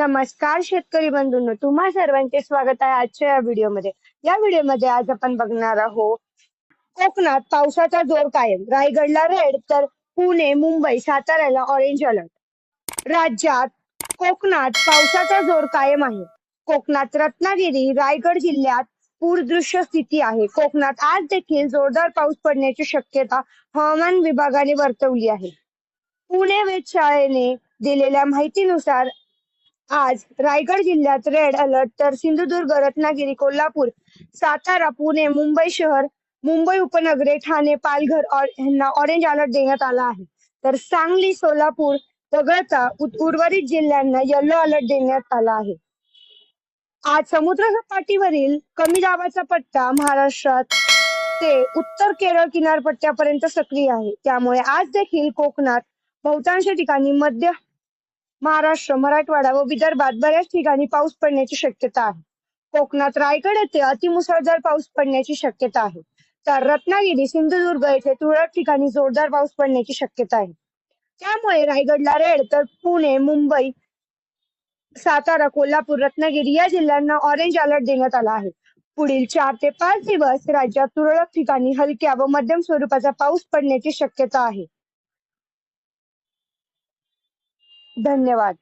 नमस्कार शेतकरी बंधूंनो तुम्हा सर्वांचे स्वागत आहे आजच्या या व्हिडिओमध्ये. या व्हिडिओमध्ये आज आपण बघणार आहोत कोकणात पावसाचा जोर कायम. रायगडला रेड तर पुणे मुंबई साताऱ्याला ऑरेंज अलर्ट राज्यात कोकणात पावसाचा जोर कायम आहे. कोकणात रत्नागिरी रायगड जिल्ह्यात पूरदृश्य स्थिती आहे. कोकणात आज देखील जोरदार पाऊस पडण्याची शक्यता हवामान विभागाने वर्तवली आहे. पुणे वेधशाळेने दिलेल्या माहितीनुसार आज रायगड जिल्ह्यात रेड अलर्ट तर सिंधुदुर्ग रत्नागिरी कोल्हापूर सातारा पुणे मुंबई शहर मुंबई उपनगरे ठाणे पालघर यांना ऑरेंज अलर्ट देण्यात आला आहे. तर सांगली सोलापूर वगळता उर्वरित जिल्ह्यांना येलो अलर्ट देण्यात आला आहे. आज समुद्र सपाटीवरील कमी दाबाचा पट्टा महाराष्ट्रात ते उत्तर केरळ किनारपट्ट्यापर्यंत सक्रिय आहे. त्यामुळे आज देखील कोकणात बहुतांश ठिकाणी मध्य महाराष्ट्र मराठवाडा व विदर्भात बऱ्याच ठिकाणी पाऊस पडण्याची शक्यता आहे. कोकणात रायगड येथे अतिमुसळधार पाऊस पडण्याची शक्यता आहे. तर रत्नागिरी सिंधुदुर्ग येथे तुरळक ठिकाणी जोरदार पाऊस पडण्याची शक्यता आहे. त्यामुळे रायगडला रेड तर पुणे मुंबई सातारा कोल्हापूर रत्नागिरी या जिल्ह्यांना ऑरेंज अलर्ट देण्यात आला आहे. पुढील चार ते पाच दिवस राज्यात तुरळक ठिकाणी हलक्या व मध्यम स्वरूपाचा पाऊस पडण्याची शक्यता आहे. धन्यवाद.